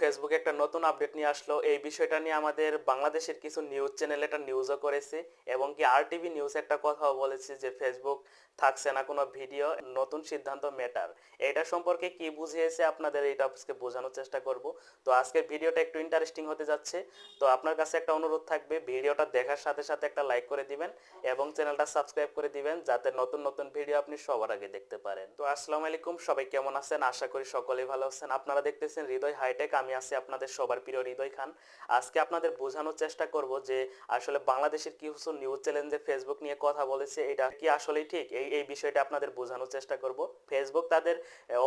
ফেসবুকে একটা নতুন আপডেট নিয়ে আসলো। এই বিষয়টা নিয়ে আমাদের বাংলাদেশের কিছু নিউজ চ্যানেল এটা নিউজও করেছে এবং কি আর টিভি নিউজ একটা কথাও বলেছে যে ফেসবুক থাকছে না কোনো ভিডিও নতুন সিদ্ধান্ত মেটার এটা সম্পর্কে কি বুঝিয়েছে আপনাদের এইটা আজকে বোঝানোর চেষ্টা করব। তো আজকের ভিডিওটা একটু ইন্টারেস্টিং হতে যাচ্ছে। তো আপনার কাছে একটা অনুরোধ থাকবে ভিডিওটা দেখার সাথে সাথে একটা লাইক করে দিবেন এবং চ্যানেলটা সাবস্ক্রাইব করে দিবেন যাতে নতুন নতুন ভিডিও আপনি সবার আগে দেখতে পারেন। তো আসসালামু আলাইকুম, সবাই কেমন আছেন? আশা করি সকলেই ভালো আছেন। আপনারা দেখতেছেন হৃদয় হাইটেক আমি আছি আপনাদের সবার প্রিয় হৃদয় খান। আজকে আপনাদের বোঝানোর চেষ্টা করব যে আসলে বাংলাদেশের কিছু নিউজ চ্যানেলে ফেসবুক নিয়ে কথা বলেছে, এটা কি আসলেই ঠিক? এই এই বিষয়টা আপনাদের বোঝানোর চেষ্টা করব। ফেসবুক তাদের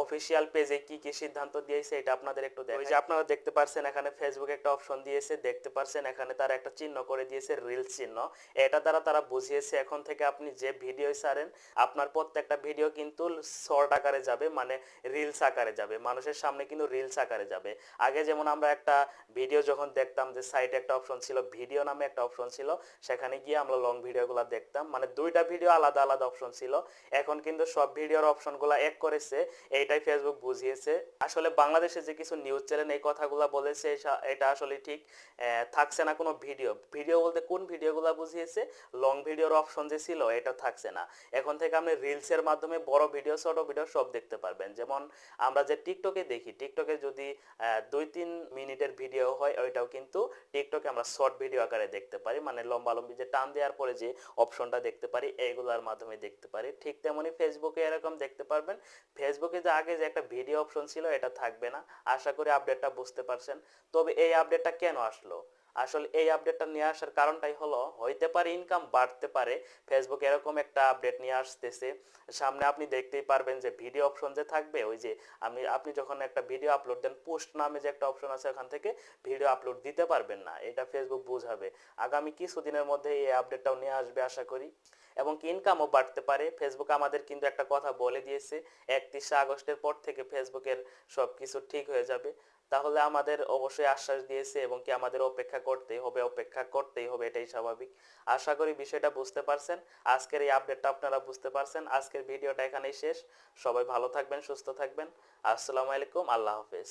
অফিসিয়াল পেজে কি কি সিদ্ধান্ত দিয়েছে, এটা আপনাদের একটু দেখ যে আপনারা দেখতে পারছেন, এখানে ফেসবুক একটা অপশন দিয়েছে, দেখতে পারছেন, এখানে তারা একটা চিহ্ন করে দিয়েছে রিলস চিহ্ন। এটা দ্বারা তারা বুঝিয়েছে, এখন থেকে আপনি যে ভিডিও ছাড়েন, আপনার প্রত্যেকটা ভিডিও কিন্তু শর্ট আকারে যাবে মানে রিলস আকারে যাবে। মানুষের সামনে কিন্তু রিলস আকারে যাবে। আগে যেমন আমরা একটা ভিডিও যখন দেখতাম যে সাইটে একটা অপশন ছিল ভিডিও নামে একটা অপশন ছিল, সেখানে গিয়ে আমরা লং ভিডিওগুলো দেখতাম। মানে দুইটা ভিডিও আলাদা আলাদা অপশন ছিল। এখন কিন্তু সব ভিডিওর অপশনগুলো এক করেছে, এইটাই ফেসবুক বুঝিয়েছে। আসলে বাংলাদেশে যে কিছু নিউজ চ্যানেল এই কথাগুলো বলেছে এটা আসলে ঠিক থাকছে না কোনো ভিডিও ভিডিও বলতে কোন ভিডিওগুলো বুঝিয়েছে? লং ভিডিওর অপশন যে ছিল, এটা থাকছে না। এখন থেকে আপনি রিলসের মাধ্যমে বড় ভিডিও ছোট ভিডিও সব দেখতে পারবেন। যেমন আমরা যে টিকটকে দেখি টিকটকে যদি দুই তিন মিনিটের ভিডিও হয়, ওইটাও কিন্তু টিকটকে আমরা শর্ট ভিডিও আকারে দেখতে পারি। মানে লম্বা লম্বি যে টান দেওয়ার পরে যে অপশনটা দেখতে পারি এইগুলোর মাধ্যমে দেখতে পারি। ঠিক তেমনি ফেসবুকে এরকম দেখতে পারবেন। ফেসবুকে যে আগে যে একটা ভিডিও অপশন ছিল, এটা থাকবে না। আশা করি আপডেটটা বুঝতে পারছেন। তবে এই আপডেটটা কেন আসলো? আসলে এই আপডেটটা নিয়ে আসার কারণটাই হলো, হইতে পারে ইনকাম বাড়তে পারে ফেসবুক এরকম একটা আপডেট নিয়ে আসতেছে। সামনে আপনি দেখতেই পারবেন যে ভিডিও অপশন যে থাকবে, ওই যে আমি, আপনি যখন একটা ভিডিও আপলোড দেন পোস্ট নামে যে একটা অপশন আছে ওখান থেকে ভিডিও আপলোড দিতে পারবেন না, এটা ফেসবুক বুঝাবে। আগামী কিছুদিনের মধ্যে এই আপডেটটাও নিয়ে আসবে আশা করি। এবং ইনকামও বাড়তে পারে ফেসবুক আমাদের কিন্তু একটা কথা বলে দিয়েছে, একত্রিশে আগস্টের পর থেকে ফেসবুকের সব কিছু ঠিক হয়ে যাবে। তাহলে আমাদের অবশ্যই আশ্বাস দিয়েছে এবং কি আমাদের অপেক্ষা করতেই হবে, অপেক্ষা করতেই হবে, এটাই স্বাভাবিক। আশা করি বিষয়টা বুঝতে পারছেন। আজকের এই আপডেটটা আপনারা বুঝতে পারছেন। আজকের ভিডিওটা এখানেই শেষ। সবাই ভালো থাকবেন, সুস্থ থাকবেন। আসসালামু আলাইকুম। আল্লাহ হাফেজ।